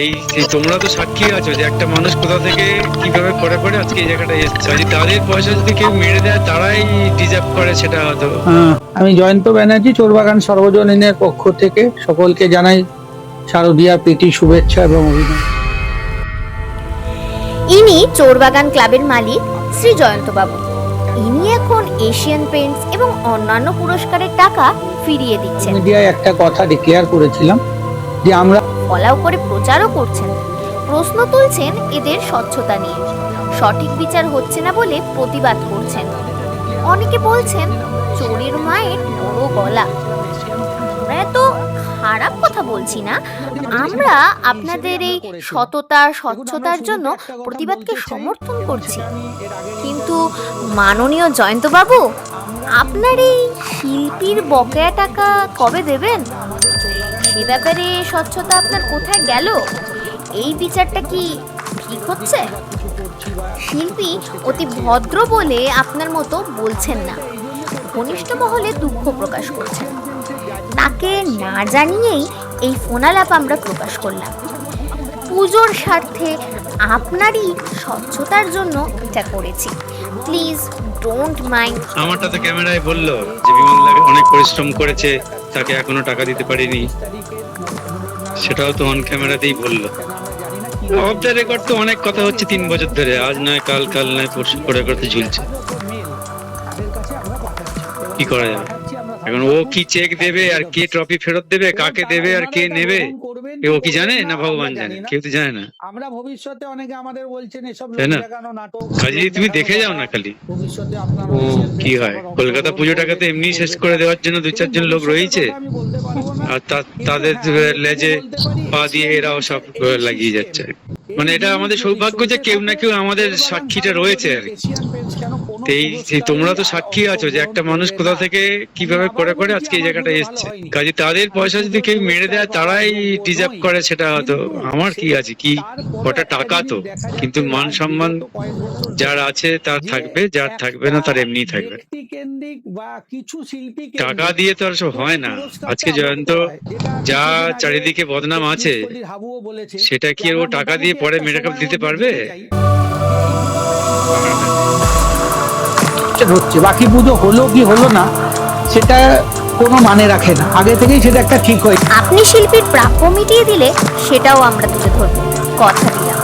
এই তোমরা তো সাক্ষী আছো যে একটা মানুষ কোথা থেকে কীভাবে করে করে আজকে এই জায়গাটা এসছে। যদি তাদের পয়সা যদি কেউ মেরে দেয় তারাই ডিজার্ভ করে সেটা হয়তো। হ্যাঁ, আমি জয়ন্ত ব্যানার্জি চোরবাগান সর্বজনীনের পক্ষ থেকে সকলকে জানাই শারদীয়া প্রীতি শুভেচ্ছা এবং অভিনন্দন। ইনি চোরবাগান ক্লাবের মালিক শ্রী জয়ন্তবাবু। ইনি এখন এশিয়ান পেন্টস এবং অন্যান্য পুরস্কারের টাকা ফিরিয়ে দিচ্ছেন। মিডিয়ায় একটা কথা ডিক্লেয়ার করেছিলাম যে আমরা ফলাও করে প্রচারও করছেন। প্রশ্ন তুলছেন এদের স্বচ্ছতা নিয়ে। সঠিক বিচার হচ্ছে না বলে প্রতিবাদ করছেন। অনেকে বলছেন, চোরের মায়ের বড় গলা। আমরা এত খারাপ কথা বলছি না। আমরা আপনাদের এই সততা, স্বচ্ছতার জন্য প্রতিবাদকে সমর্থন করছি। কিন্তু মাননীয় জয়ন্তবাবু, আপনার এই শিল্পীর বকেয়া টাকা কবে দেবেন? সে ব্যাপারে স্বচ্ছতা আপনার কোথায় গেল? এই বিচারটা কি ঠিক হচ্ছে? শিল্পী অতি ভদ্র বলে আপনার মতো বলছেন না। ঘনিষ্ঠ মহলে দুঃখ প্রকাশ করছেন। তাকে না জানিয়েই এই ফোনালাপ আমরা প্রকাশ করলাম। পুজোর স্বার্থে আপনারই স্বচ্ছতার জন্য এটা করেছি। প্লিজ ডোন্ট মাইন্ড আমারটা তো ক্যামেরায় বলল যে বিমল অনেক পরিশ্রম করেছে। তাকে এখনও টাকা দিতে পারিনি। সেটাও তো অন ক্যামেরাতেই বলল। অফ দ্য রেকর্ড তো অনেক কথা হচ্ছে তিন বছর ধরে। আজ নয়, কাল কাল নয়, পরশু করে করতে ঝুলছে। কি করা যাবে? এখন ও কি চেক দেবে আর কে ট্রফি ফেরত দেবে কাকে দেবে আর কে নেবে? ও কি জানে না ভগবান জানে? কেউ তো জানে না। আমরা ভবিষ্যতে অনেকে আমাদের বলছেন এসব নাটক। কাজেই তুমি দেখে যাও না খালি। ভবিষ্যতে আপনার ও কি হয়? কলকাতা পুজোটাকে তো এমনি শেষ করে দেওয়ার জন্য দু চারজন লোক রয়েছে। আর তাদের লেজে পা দিয়ে এরাও সব লাগিয়ে যাচ্ছে। মানে এটা আমাদের সৌভাগ্য যে কেউ না কেউ আমাদের সাক্ষীটা রয়েছে আর তোমরা তো সাক্ষী আছো যে একটা মানুষ কোথা থেকে কীভাবে করে করে আজকে এই জায়গাটা এসছে। কাজে তাদের পয়সা যদি কেউ মেরে দেয়, তারাই ডিজার্ভ করে সেটা হয়তো। আমার কি আছে? কি কটা টাকা তো। কিন্তু মান সম্মান যার আছে, তার থাকবে, যার থাকবে না, তার এমনি থাকবে। টাকা দিয়ে তো আর সব হয় না। আজকে জয়ন্ত যা চারিদিকে বদনাম আছে, সেটা কি ও টাকা দিয়ে পরে মেকআপ দিতে পারবে? হচ্ছে, বাকি পুজো হলো কি হলো না, সেটা কোনো মানে রাখে না। আগে থেকেই সেটা একটা ঠিক হয়েছে আপনি শিল্পীর প্রাপ্য মিটিয়ে দিলে সেটাও আমরা তুলে ধরবো। কথা দিলাম।